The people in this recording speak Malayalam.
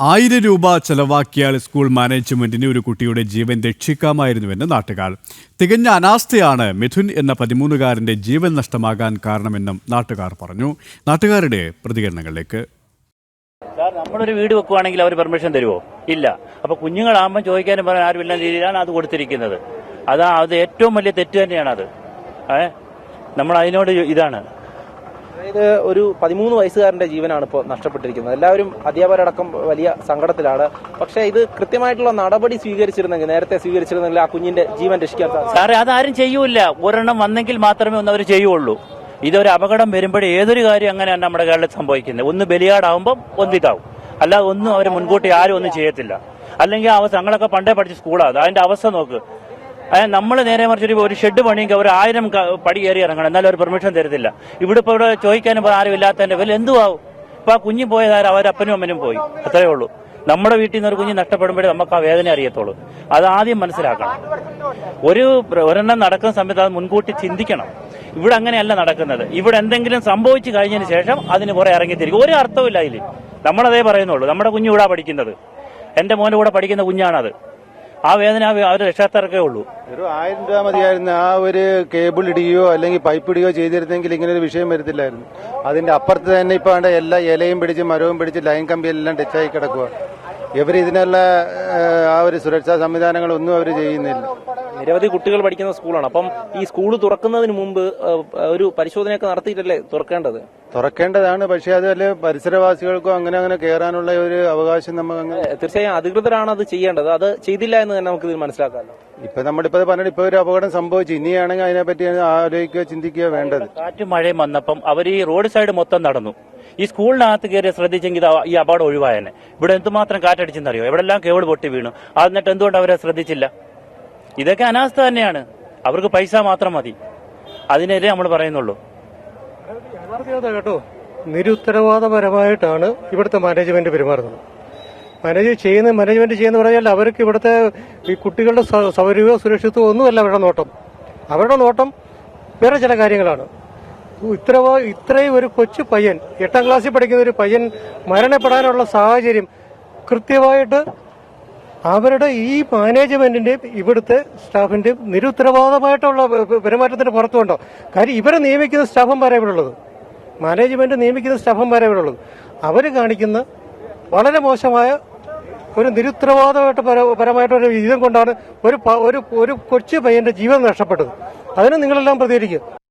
ആയിരം രൂപ ചെലവാക്കിയാൽ സ്കൂൾ മാനേജ്മെന്റിന് ഒരു കുട്ടിയുടെ ജീവൻ രക്ഷിക്കാമായിരുന്നുവെന്ന് നാട്ടുകാർ. തികഞ്ഞ അനാസ്ഥയാണ് മിഥുൻ എന്ന പതിമൂന്നുകാരന്റെ ജീവൻ നഷ്ടമാകാൻ കാരണമെന്നും നാട്ടുകാർ പറഞ്ഞു. നാട്ടുകാരുടെ പ്രതികരണങ്ങളിലേക്ക്. നമ്മളൊരു വീട് വെക്കുവാണെങ്കിൽ അവർ പെർമിഷൻ തരുമോ ഇല്ല. അപ്പൊ കുഞ്ഞുങ്ങളാകുമ്പോൾ ചോദിക്കാനും പറയാൻ ആരുമില്ലാത്ത രീതിയിലാണ് അത് കൊടുത്തിരിക്കുന്നത്. അതാ അത് ഏറ്റവും വലിയ തെറ്റ് തന്നെയാണ് അത് ഏഹ് നമ്മൾ അതിനോട് ഇതാണ്. അതായത് ഒരു പതിമൂന്ന് വയസ്സുകാരന്റെ ജീവനാണ് ഇപ്പോൾ നഷ്ടപ്പെട്ടിരിക്കുന്നത്. എല്ലാവരും അധ്യാപകരടക്കം വലിയ സങ്കടത്തിലാണ്. പക്ഷേ ഇത് കൃത്യമായിട്ടുള്ള നടപടി സ്വീകരിച്ചിരുന്നെങ്കിൽ നേരത്തെ സ്വീകരിച്ചിരുന്നെങ്കിൽ ആ കുഞ്ഞിന്റെ ജീവൻ രക്ഷിക്കാൻ സാറേ അതാരും ചെയ്യൂല ഒരെണ്ണം വന്നെങ്കിൽ മാത്രമേ ഒന്ന് അവർ ചെയ്യുള്ളൂ. ഇതൊരു അപകടം വരുമ്പോഴേ ഏതൊരു കാര്യം അങ്ങനെയാണ് നമ്മുടെ കേരളത്തിൽ സംഭവിക്കുന്നത്. ഒന്ന് ബലിയാടാവുമ്പം ഒന്നിതാവും. അല്ലാതെ ഒന്നും അവർ മുൻകൂട്ടി ആരും ഒന്നും ചെയ്യത്തില്ല. അല്ലെങ്കിൽ അവ ഞങ്ങളൊക്കെ പണ്ടേ പഠിച്ച സ്കൂളാണ് അതിന്റെ അവസ്ഥ നോക്ക്. നമ്മൾ നേരെ മറിച്ചൊരു ഒരു ഷെഡ് പണിയെങ്കിൽ അവർ ആയിരം പടി കയറി ഇറങ്ങണം. എന്നാലും അവർ പെർമിഷൻ തരത്തില്ല. ഇവിടെ ഇപ്പോൾ ഇവിടെ ചോദിക്കാനും ആരും ഇല്ലാത്തതിന്റെ വില എന്തുവാകും ഇപ്പൊ ആ കുഞ്ഞു പോയതാരും അവരപ്പനും അമ്മനും പോയി. അത്രയേ ഉള്ളൂ. നമ്മുടെ വീട്ടിൽ നിന്ന് ഒരു കുഞ്ഞ് നഷ്ടപ്പെടുമ്പോഴേ നമുക്ക് ആ വേദന അറിയത്തുള്ളൂ. അത് ആദ്യം മനസ്സിലാക്കണം. ഒരു ഒരെണ്ണം നടക്കുന്ന സമയത്ത് അത് മുൻകൂട്ടി ചിന്തിക്കണം. ഇവിടെ അങ്ങനെയല്ല നടക്കുന്നത്. ഇവിടെ എന്തെങ്കിലും സംഭവിച്ചു കഴിഞ്ഞതിന് ശേഷം അതിന് കുറെ ഇറങ്ങിത്തിരിക്കും ഒരു അർത്ഥമില്ല അതിൽ നമ്മളതേ പറയുന്നുള്ളൂ. നമ്മുടെ കുഞ്ഞ് ഇവിടെ പഠിക്കുന്നത്. എന്റെ മോനെ കൂടെ പഠിക്കുന്ന കുഞ്ഞാണത്. ആ വേദന അവർ രക്ഷാർത്ഥർക്കേ ഉള്ളൂ. ഒരു ആയിരം രൂപ മതിയായിരുന്നു. ആ ഒരു കേബിൾ ഇടിയോ അല്ലെങ്കിൽ പൈപ്പ് ഇടിയോ ചെയ്തിരുന്നെങ്കിൽ ഇങ്ങനെ ഒരു വിഷയം വരത്തില്ലായിരുന്നു. അതിന്റെ അപ്പുറത്ത് തന്നെ ഇപ്പൊ വേണ്ട എല്ലാ ഇലയും പിടിച്ച് മരവും പിടിച്ച് ലൈൻ കമ്പി എല്ലാം ടച്ചായി കിടക്കുക ഇവർ ഇതിനുള്ള ആ ഒരു സുരക്ഷാ സംവിധാനങ്ങളൊന്നും അവർ ചെയ്യുന്നില്ല. നിരവധി കുട്ടികൾ പഠിക്കുന്ന സ്കൂളാണ്. അപ്പം ഈ സ്കൂൾ തുറക്കുന്നതിന് മുമ്പ് ഒരു പരിശോധനയൊക്കെ നടത്തിയിട്ടല്ലേ തുറക്കേണ്ടത്? തുറക്കേണ്ടതാണ്. പക്ഷേ അതല്ല പരിസരവാസികൾക്കും അങ്ങനെ അങ്ങനെ കയറാനുള്ള ഒരു അവകാശം നമുക്ക് അങ്ങനെ തീർച്ചയായും അധികൃതരാണ് അത് ചെയ്യേണ്ടത്. അത് ചെയ്തില്ല എന്ന് തന്നെ നമുക്ക് ഇതിൽ മനസ്സിലാക്കാമല്ലോ. ഇപ്പൊ നമ്മളിപ്പോ പറഞ്ഞത് ഇപ്പൊ ഒരു അപകടം സംഭവിച്ചു. ഇനിയാണെങ്കിൽ അതിനെപ്പറ്റി ആലോചിക്കുക ചിന്തിക്കുക വേണ്ടത്. കാറ്റും മഴയും വന്നപ്പം അവർ ഈ റോഡ് സൈഡ് മൊത്തം നടന്നു. ഈ സ്കൂളിനകത്ത് കയറി ശ്രദ്ധിച്ചെങ്കിൽ ഈ അപകടം ഒഴിവായനെ. ഇവിടെ എന്തുമാത്രം കാറ്റടിച്ചെന്നറിയോ? എവിടെല്ലാം കേബിൾ പൊട്ടി വീണു. എന്നിട്ട് എന്തുകൊണ്ട് അവരെ ശ്രദ്ധിച്ചില്ല? ഇതൊക്കെ അനാസ്ഥ തന്നെയാണ്. അവർക്ക് പൈസ മാത്രം മതി. അതിനെതിരെ നമ്മൾ പറയുന്നുള്ളൂ. കേട്ടോ നിരുത്തരവാദപരമായിട്ടാണ് ഇവിടുത്തെ മാനേജ്മെന്റ് പെരുമാറുന്നത്. മാനേജ് ചെയ്യുന്ന മാനേജ്മെന്റ് ചെയ്യുന്ന പറഞ്ഞാൽ അവർക്ക് ഇവിടുത്തെ ഈ കുട്ടികളുടെ സൗകര്യമോ സൗകര്യവും ഒന്നുമല്ല അവരുടെ നോട്ടം. അവരുടെ നോട്ടം വേറെ ചില കാര്യങ്ങളാണ്. ഇത്ര ഇത്രയും ഒരു കൊച്ചു പയ്യൻ എട്ടാം ക്ലാസ്സിൽ പഠിക്കുന്ന ഒരു പയ്യൻ മരണപ്പെടാനുള്ള സാഹചര്യം കൃത്യമായിട്ട് അവരുടെ ഈ മാനേജ്മെന്റിന്റെയും ഇവിടുത്തെ സ്റ്റാഫിന്റെയും നിരുത്തരവാദമായിട്ടുള്ള പെരുമാറ്റത്തിന് പുറത്തുണ്ടോ? കാര്യം ഇവരെ നിയമിക്കുന്ന സ്റ്റാഫന്മാരെ ഇവിടെ ഉള്ളത്. മാനേജ്മെന്റ് നിയമിക്കുന്ന സ്റ്റാഫന്മാരെ ഇവിടെ ഉള്ളത്. അവർ കാണിക്കുന്ന വളരെ മോശമായ ഒരു നിരുത്തരവാദമായിട്ട് പര- പരമായിട്ടൊരു വിധം കൊണ്ടാണ് ഒരു ഒരു കൊച്ചു പയ്യന്റെ ജീവൻ നഷ്ടപ്പെട്ടത്. അതിന് നിങ്ങളെല്ലാം പ്രതികരിക്കുക.